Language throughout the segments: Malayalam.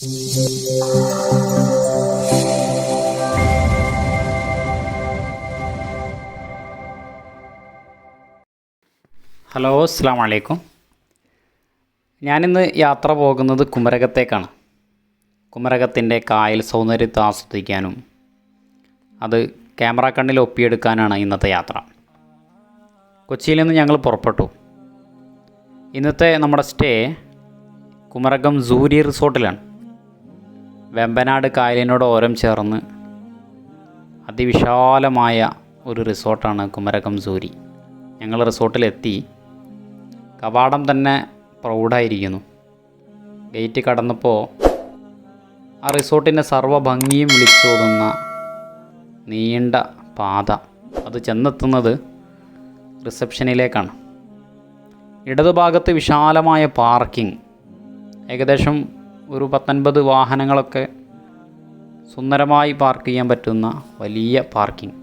ഹലോ അസ്സാം വലൈക്കും ഞാനിന്ന് യാത്ര പോകുന്നത് കുമരകത്തേക്കാണ്. കുമരകത്തിന്റെ കായൽ സൗന്ദര്യത്തെ ആസ്വദിക്കാനും അത് ക്യാമറ കണ്ണിൽ ഒപ്പിയെടുക്കാനാണ് ഇന്നത്തെ യാത്ര. കൊച്ചിയിൽ നിന്ന് ഞങ്ങൾ പുറപ്പെട്ടു. ഇന്നത്തെ നമ്മുടെ സ്റ്റേ കുമരകം സൂര്യ റിസോർട്ടിലാണ്. വെമ്പനാട് കായലിനോട് ഓരം ചേർന്ന് അതിവിശാലമായ ഒരു റിസോർട്ടാണ് കുമരകം സൂരി. ഞങ്ങൾ റിസോർട്ടിലെത്തി. കവാടം തന്നെ പ്രൗഢായിരിക്കുന്നു ഗേറ്റ് കടന്നപ്പോൾ ആ റിസോർട്ടിന്റെ സർവഭംഗിയും വിളിച്ചോതുന്ന നീണ്ട പാത. അത് ചെന്നെത്തുന്നത് റിസപ്ഷനിലേക്കാണ്. ഇടതുഭാഗത്ത് വിശാലമായ പാർക്കിംഗ്. ഏകദേശം ഒരു പത്തൊൻപത് വാഹനങ്ങളൊക്കെ സുന്ദരമായി പാർക്ക് ചെയ്യാൻ പറ്റുന്ന വലിയ പാർക്കിംഗ്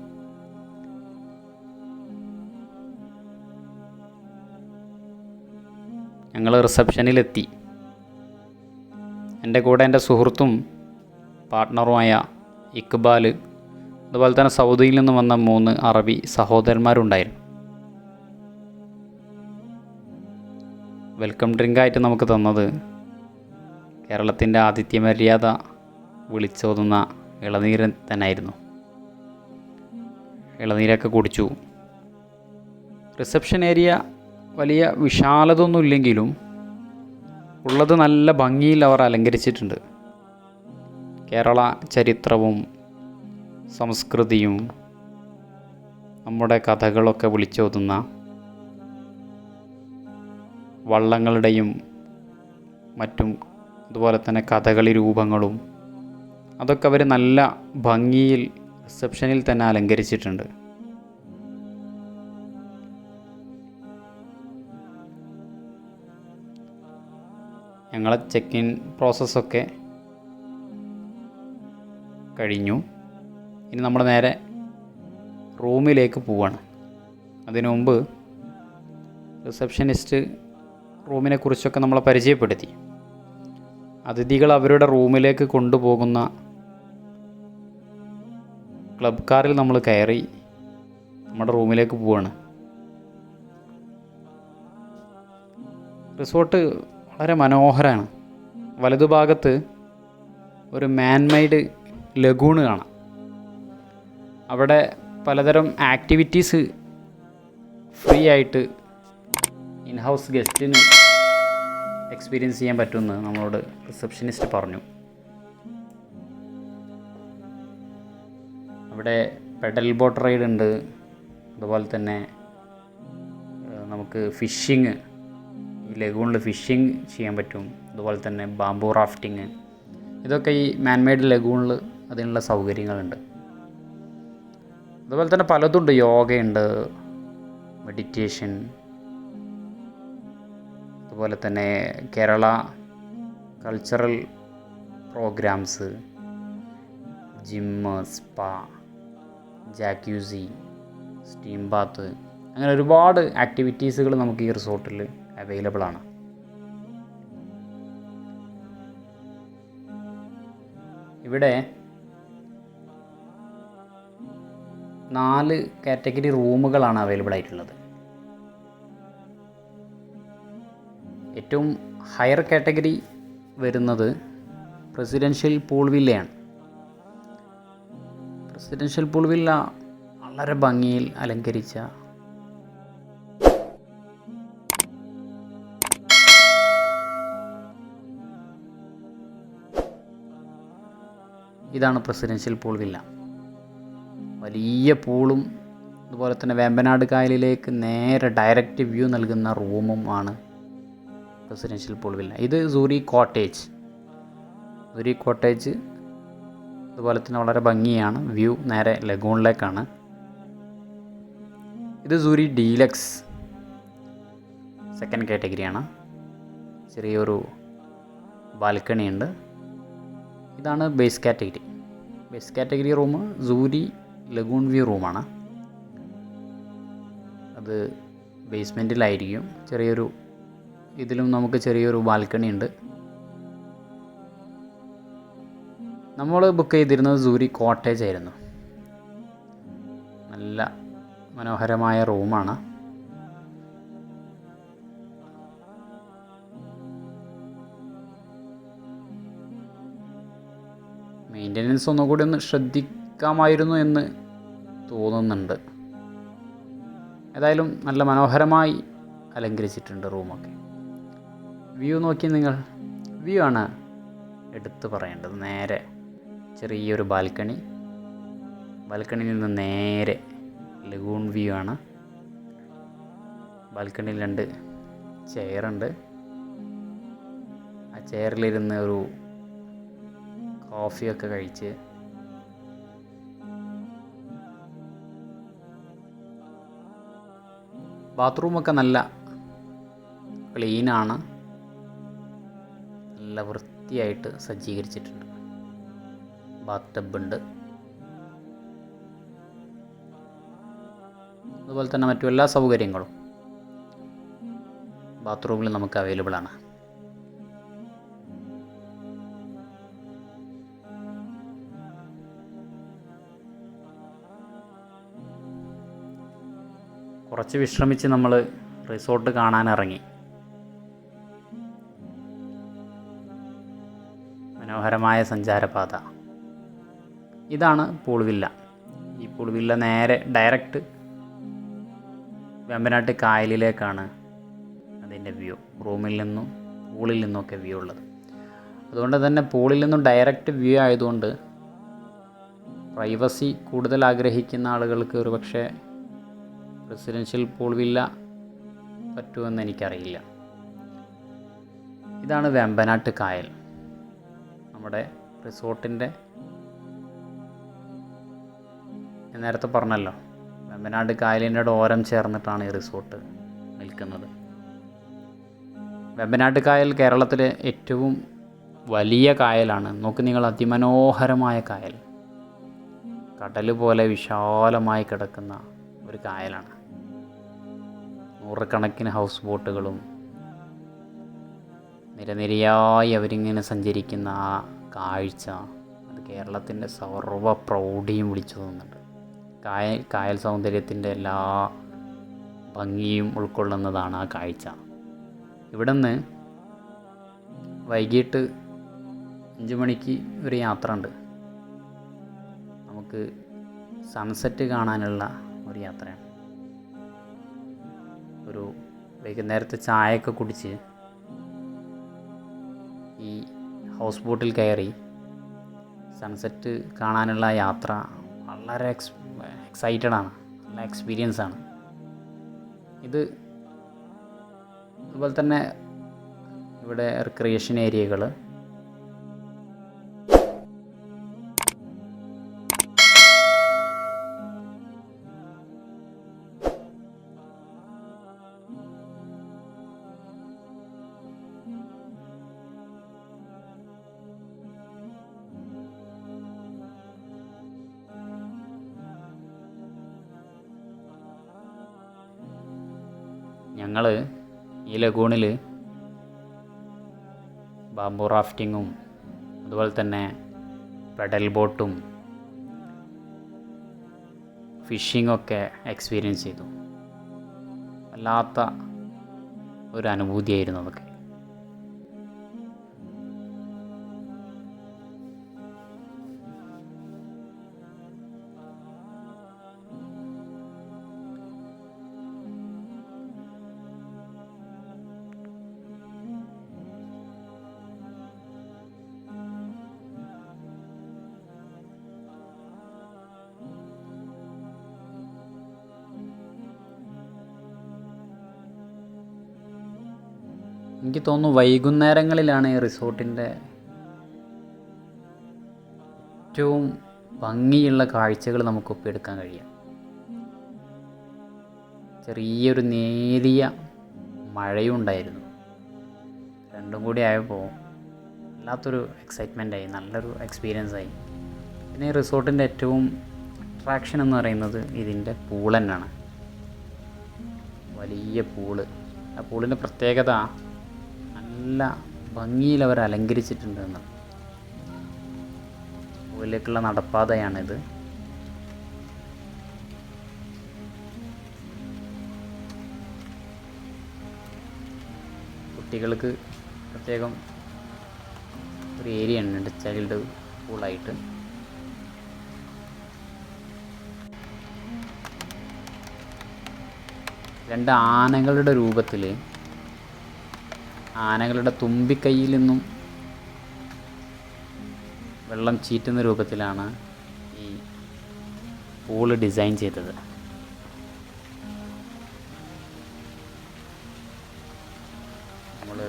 ഞങ്ങൾ റിസപ്ഷനിലെത്തി എന്റെ കൂടെ എന്റെ സുഹൃത്തും പാർട്ട്ണറുമായ ഇക്ബാൽ അതുപോലെ തന്നെ സൗദിയിൽ നിന്ന് വന്ന മൂന്ന് അറബി സഹോദരന്മാരുണ്ടായിരുന്നു. വെൽക്കം ഡ്രിങ്കായിട്ട് നമുക്ക് തന്നത് കേരളത്തിന്റെ ആതിഥ്യ മര്യാദ വിളിച്ചോതുന്ന ഇളനീരൻ തന്നെയായിരുന്നു ഇളനീരൊക്കെ കുടിച്ചു. റിസപ്ഷൻ ഏരിയ വലിയ വിശാലതൊന്നുമില്ലെങ്കിലും ഉള്ളത് നല്ല ഭംഗിയിൽ അവർ അലങ്കരിച്ചിട്ടുണ്ട്. കേരള ചരിത്രവും സംസ്കൃതിയും നമ്മുടെ കഥകളൊക്കെ വിളിച്ചോതുന്ന വള്ളങ്ങളുടെയും മറ്റും അതുപോലെ തന്നെ കഥകളി രൂപങ്ങളും അതൊക്കെ അവർ നല്ല ഭംഗിയിൽ റിസപ്ഷനിൽ തന്നെ അലങ്കരിച്ചിട്ടുണ്ട്. ഞങ്ങളെ ചെക്ക് ഇൻ പ്രോസസ്സൊക്കെ കഴിഞ്ഞു. ഇനി നമ്മൾ നേരെ റൂമിലേക്ക് പോവാണ്. അതിനു മുമ്പ് റിസപ്ഷനിസ്റ്റ് റൂമിനെ കുറിച്ചൊക്കെ നമ്മളെ പരിചയപ്പെടുത്തി. അതിഥികൾ അവരുടെ റൂമിലേക്ക് കൊണ്ടുപോകുന്ന ക്ലബ് കാറിൽ നമ്മൾ കയറി നമ്മുടെ റൂമിലേക്ക് പോവാണ്. റിസോർട്ട് വളരെ മനോഹരമാണ്. വലതുഭാഗത്ത് ഒരു മാൻമെയ്ഡ് ലഗൂണ് കാണാം. അവിടെ പലതരം ആക്ടിവിറ്റീസ് ഫ്രീ ആയിട്ട് ഇൻ ഹൗസ് ഗസ്റ്റിന് എക്സ്പീരിയൻസ് ചെയ്യാൻ പറ്റുമെന്ന് നമ്മളോട് റിസപ്ഷനിസ്റ്റ് പറഞ്ഞു. അവിടെ പെഡൽ ബോട്ട് റൈഡ് ഉണ്ട്. അതുപോലെ തന്നെ നമുക്ക് ഫിഷിങ് ഈ ലഗൂണിൽ ഫിഷിങ് ചെയ്യാൻ പറ്റും. അതുപോലെ തന്നെ ബാംബു റാഫ്റ്റിങ്. ഇതൊക്കെ ഈ മാൻമെയ്ഡ് ലഗൂണിൽ അതിനുള്ള സൗകര്യങ്ങളുണ്ട്. അതുപോലെ തന്നെ പലതുണ്ട്. യോഗയുണ്ട് മെഡിറ്റേഷൻ അതുപോലെ തന്നെ Kerala cultural programmes gym spa jacuzzi steam bath അങ്ങനെ ഒരുപാട് ആക്ടിവിറ്റീസുകൾ നമുക്ക് ഈ റിസോർട്ടിൽ അവൈലബിൾ ആണ്. ഇവിടെ നാല് കാറ്റഗറി റൂമുകളാണ് അവൈലബിൾ ആയിട്ടുള്ളത്. ഏറ്റവും ഹയർ കാറ്റഗറി വരുന്നത് പ്രസിഡൻഷ്യൽ പൂൾ വില്ലയാണ് പ്രസിഡൻഷ്യൽ പൂൾ വില്ല വളരെ ഭംഗിയിൽ അലങ്കരിച്ച ഇതാണ് പ്രസിഡൻഷ്യൽ പൂൾ വില്ല വലിയ പൂളും അതുപോലെ തന്നെ വേമ്പനാട് കായലിലേക്ക് നേരെ ഡയറക്റ്റ് വ്യൂ നൽകുന്ന റൂമും ആണ് പ്രസിഡൻഷ്യൽ പൂൾ വില്ല ഇത് സൂരി കോട്ടേജ് സൂരി കോട്ടേജ് അതുപോലെ തന്നെ വളരെ ഭംഗിയാണ്. വ്യൂ നേരെ ലഗൂണിലേക്കാണ് ഇത് സൂരി ഡീലക്സ് സെക്കൻഡ് കാറ്റഗറിയാണ് ചെറിയൊരു ബാൽക്കണി ഉണ്ട്. ഇതാണ് base category base category room Zuri lagoon view റൂമാണ് അത് ബേസ്മെന്റിലായിരിക്കും ചെറിയൊരു ഇതിലും നമുക്ക് ചെറിയൊരു ബാൽക്കണി ഉണ്ട്. നമ്മൾ ബുക്ക് ചെയ്തിരുന്നത് സൂരി കോട്ടേജ് ആയിരുന്നു. നല്ല മനോഹരമായ റൂമാണ് മെയിന്റനൻസ് ഒന്നുകൂടി ഒന്ന് ശ്രദ്ധിക്കാമായിരുന്നു എന്ന് തോന്നുന്നുണ്ട്. ഏതായാലും നല്ല മനോഹരമായി അലങ്കരിച്ചിട്ടുണ്ട് റൂമൊക്കെ വ്യൂ നോക്കി നിങ്ങൾ. വ്യൂ ആണ് എടുത്തു പറയേണ്ടത്. നേരെ ചെറിയൊരു ബാൽക്കണി. ബാൽക്കണിയിൽ നിന്ന് നേരെ ലഗൂൺ വ്യൂ ആണ്. ബാൽക്കണിയിൽ രണ്ട് ചെയറുണ്ട് ആ ചെയറിലിരുന്ന് ഒരു കോഫിയൊക്കെ കഴിച്ച് ബാത്റൂമൊക്കെ നല്ല ക്ലീനാണ് നല്ല വൃത്തിയായിട്ട് സജ്ജീകരിച്ചിട്ടുണ്ട്. ബാത്ത് ടബ് ഉണ്ട് അതുപോലെ തന്നെ മറ്റു എല്ലാ സൗകര്യങ്ങളും ബാത്റൂമിൽ നമുക്ക് അവൈലബിൾ ആണ്. കുറച്ച് വിശ്രമിച്ച് നമ്മൾ റിസോർട്ട് കാണാൻ ഇറങ്ങി സഞ്ചാരപാത. ഇതാണ് പൂൾവില്ല ഈ പൂൾവില്ല നേരെ ഡയറക്റ്റ് വെമ്പനാട്ട് കായലിലേക്കാണ് അതിന്റെ വ്യൂ റൂമിൽ നിന്നും പൂളിൽ നിന്നൊക്കെ വ്യൂ ഉള്ളത്. അതുകൊണ്ട് തന്നെ പൂളിൽ നിന്നും ഡയറക്റ്റ് വ്യൂ ആയതുകൊണ്ട് പ്രൈവസി കൂടുതൽ ആഗ്രഹിക്കുന്ന ആളുകൾക്ക് ഒരു പക്ഷേ റെസിഡൻഷ്യൽ പൂൾ വില്ല പറ്റുമെന്ന് എനിക്കറിയില്ല. ഇതാണ് വെമ്പനാട്ട് കായൽ. നമ്മുടെ റിസോർട്ടിന്റെ ഞാൻ നേരത്തെ പറഞ്ഞല്ലോ വെമ്പനാട് കായലിന്റെ ഓരം ചേർന്നിട്ടാണ് ഈ റിസോർട്ട് നിൽക്കുന്നത്. വെമ്പനാട്ട് കായൽ കേരളത്തിലെ ഏറ്റവും വലിയ കായലാണ്. നോക്ക് നിങ്ങൾ അതിമനോഹരമായ കായൽ. കടൽ പോലെ വിശാലമായി കിടക്കുന്ന ഒരു കായലാണ്. നൂറുകണക്കിന് ഹൗസ് ബോട്ടുകളും നിരനിരയായി അവരിങ്ങനെ സഞ്ചരിക്കുന്ന ആ കാഴ്ച. അത് കേരളത്തിന്റെ സർവ പ്രൗഢിയും വിളിച്ചു തോന്നുന്നുണ്ട്. കായൽ കായൽ സൗന്ദര്യത്തിന്റെ എല്ലാ ഭംഗിയും ഉൾക്കൊള്ളുന്നതാണ് ആ കാഴ്ച. ഇവിടെ നിന്ന് വൈകിട്ട് അഞ്ച് മണിക്ക് ഒരു യാത്ര ഉണ്ട് നമുക്ക് സൺസെറ്റ് കാണാനുള്ള ഒരു യാത്രയാണ്. ഒരു വൈകുന്നേരത്തെ ചായയൊക്കെ കുടിച്ച് ഹൗസ് ബോട്ടിൽ കയറി സൺസെറ്റ് കാണാനുള്ള യാത്ര വളരെ എക്സ് എക്സൈറ്റഡ് ആണ്. നല്ല എക്സ്പീരിയൻസ് ആണ്. ഇത് അതുപോലെ തന്നെ ഇവിടെ റിക്രിയേഷൻ ഏരിയകൾ ഞങ്ങൾ ഈ ലഗൂണിൽ ബാംബു റാഫ്റ്റിങ്ങും അതുപോലെ തന്നെ പെഡൽ ബോട്ടും ഫിഷിങ്ങൊക്കെ എക്സ്പീരിയൻസ് ചെയ്തു. വല്ലാത്ത ഒരു അനുഭൂതിയായിരുന്നു അതൊക്കെ. എനിക്ക് തോന്നുന്നു വൈകുന്നേരങ്ങളിലാണ് ഈ റിസോർട്ടിന്റെ ഏറ്റവും ഭംഗിയുള്ള കാഴ്ചകൾ നമുക്ക് ഒപ്പിയെടുക്കാൻ കഴിയുക. ചെറിയൊരു നേരിയ മഴയുണ്ടായിരുന്നു രണ്ടും കൂടി ആയപ്പോൾ വല്ലാത്തൊരു എക്സൈറ്റ്മെന്റായി നല്ലൊരു എക്സ്പീരിയൻസ് ആയി. പിന്നെ ഈ റിസോർട്ടിന്റെ ഏറ്റവും അട്രാക്ഷൻ എന്ന് പറയുന്നത് ഇതിന്റെ പൂൾ തന്നെയാണ്. വലിയ പൂൾ. ആ പൂളിന്റെ പ്രത്യേകത നല്ല ഭംഗിയിൽ അവർ അലങ്കരിച്ചിട്ടുണ്ട് എന്നാണ് പൂളിലേക്കുള്ള നടപ്പാതയാണിത്. കുട്ടികൾക്ക് പ്രത്യേകം ഒരു ഏരിയ ഉണ്ട് ചൈൽഡ് പൂളായിട്ട് രണ്ട് ആനകളുടെ രൂപത്തിൽ ആനകളുടെ തുമ്പിക്കൈയിൽ നിന്നും വെള്ളം ചീറ്റുന്ന രൂപത്തിലാണ് ഈ പൂൾ ഡിസൈൻ ചെയ്തത്. നമ്മൾ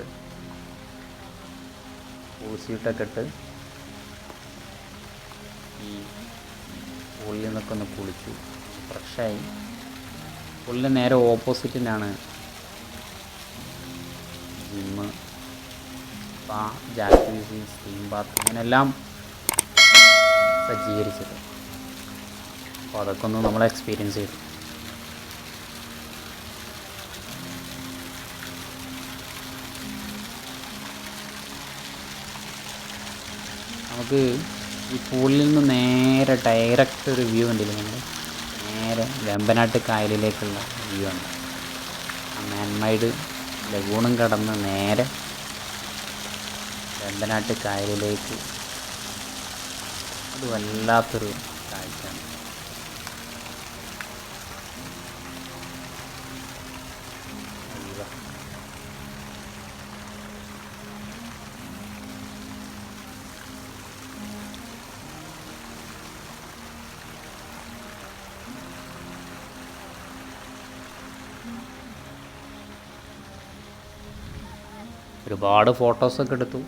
പൂസീട്ടൊക്കെ ഇട്ട് ഈ പൂളിൽ നിന്നൊക്കെ ഒന്ന് കുളിച്ചു. ഫ്രഷായി പുള്ളിന്റെ നേരെ ഓപ്പോസിറ്റിനാണ് gym spa jacuzzi steam bath അങ്ങനെല്ലാം സജ്ജീകരിച്ചത്. അപ്പോൾ അതൊക്കെ ഒന്ന് നമ്മൾ എക്സ്പീരിയൻസ് ചെയ്തു. നമുക്ക് ഈ പൂളിൽ നിന്ന് നേരെ ഡയറക്റ്റ് ഒരു വ്യൂ ഉണ്ടല്ലോ നമ്മൾ നേരെ വെമ്പനാട്ട് കായലിലേക്കുള്ള വ്യൂ ഉണ്ട് ആ മാൻമൈഡ് ലഗൂണും കടന്ന് നേരെ വെമ്പനാട്ട് കായലിലേക്ക്. അത് വല്ലാത്തൊരു ഒരുപാട് ഫോട്ടോസൊക്കെ എടുത്തു.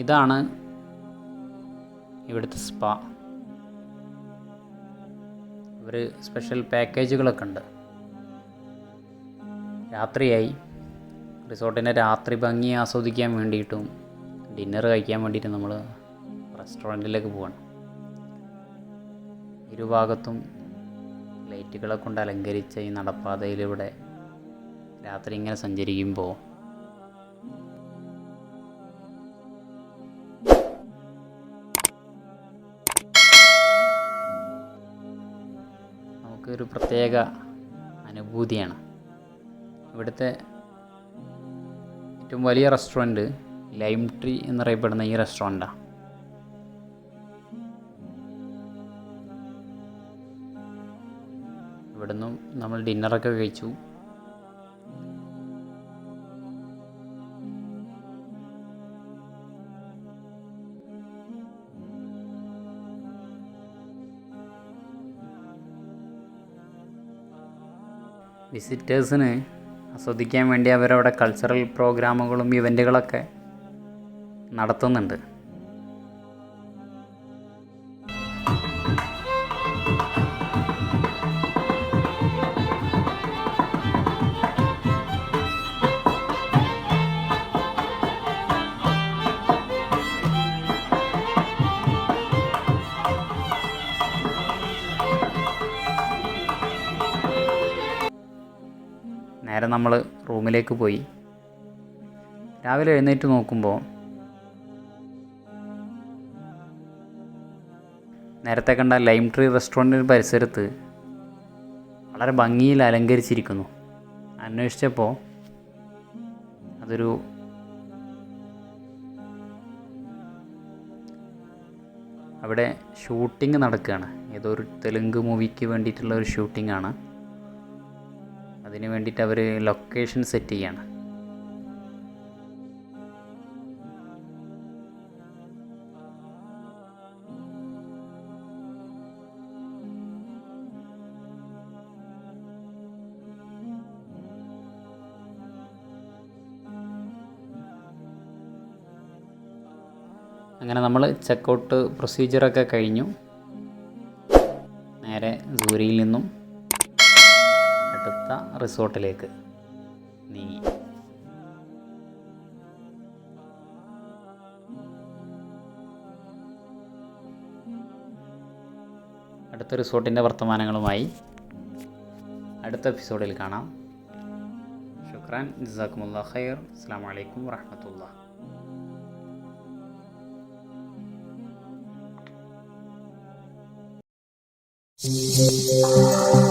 ഇതാണ് ഇവിടുത്തെ സ്പാ. ഇവർ സ്പെഷ്യൽ പാക്കേജുകളൊക്കെ ഉണ്ട്. രാത്രിയായി. റിസോർട്ടിന്റെ രാത്രി ഭംഗി ആസ്വദിക്കാൻ വേണ്ടിയിട്ടും ഡിന്നർ കഴിക്കാൻ വേണ്ടിയിട്ടും നമ്മൾ റെസ്റ്റോറന്റിലേക്ക് പോവാണ്. ഇരുഭാഗത്തും ലൈറ്റുകളെ കൊണ്ട് അലങ്കരിച്ച ഈ നടപ്പാതയിലൂടെ രാത്രി ഇങ്ങനെ സഞ്ചരിക്കുമ്പോൾ നമുക്കൊരു പ്രത്യേക അനുഭൂതിയാണ്. ഇവിടുത്തെ ഏറ്റവും വലിയ റെസ്റ്റോറന്റ് ലൈം ട്രീ എന്നറിയപ്പെടുന്ന ഈ റെസ്റ്റോറന്റാണ് ഇവിടുന്നും നമ്മൾ ഡിന്നറൊക്കെ കഴിച്ചു. വിസിറ്റേഴ്സിന് ആസ്വദിക്കാൻ വേണ്ടി അവരവിടെ കൾച്ചറൽ പ്രോഗ്രാമുകളും ഇവന്റുകളൊക്കെ നടത്തുന്നുണ്ട്. റൂമിലേക്ക് പോയി. രാവിലെ എഴുന്നേറ്റ് നോക്കുമ്പോൾ നേരത്തെ കണ്ട ലൈം ട്രീ റെസ്റ്റോറന്റിന് പരിസരത്ത് വളരെ ഭംഗിയിൽ അലങ്കരിച്ചിരിക്കുന്നു. അന്വേഷിച്ചപ്പോൾ അതൊരു അവിടെ ഷൂട്ടിംഗ് നടക്കുകയാണ്. ഏതോ ഒരു തെലുങ്ക് മൂവിക്ക് വേണ്ടിയിട്ടുള്ള ഒരു ഷൂട്ടിംഗ് ആണ്. അതിന് വേണ്ടിയിട്ട് അവർ ലൊക്കേഷൻ സെറ്റ് ചെയ്യാണ്. അങ്ങനെ നമ്മൾ ചെക്കൗട്ട് പ്രൊസീജിയറൊക്കെ കഴിഞ്ഞു. നേരെ സൂര്യയിൽ നിന്നും റിസോർട്ടിലേക്ക്. നീ. അടുത്ത റിസോർട്ടിന്റെ വർത്തമാനങ്ങളുമായി അടുത്ത എപ്പിസോഡിൽ കാണാം. ഷുക്രാൻ ജസാക്കുമുല്ലാ ഖൈർ. അസ്സാം വലൈക്കും വാഹമത്തുള്ള Thank you.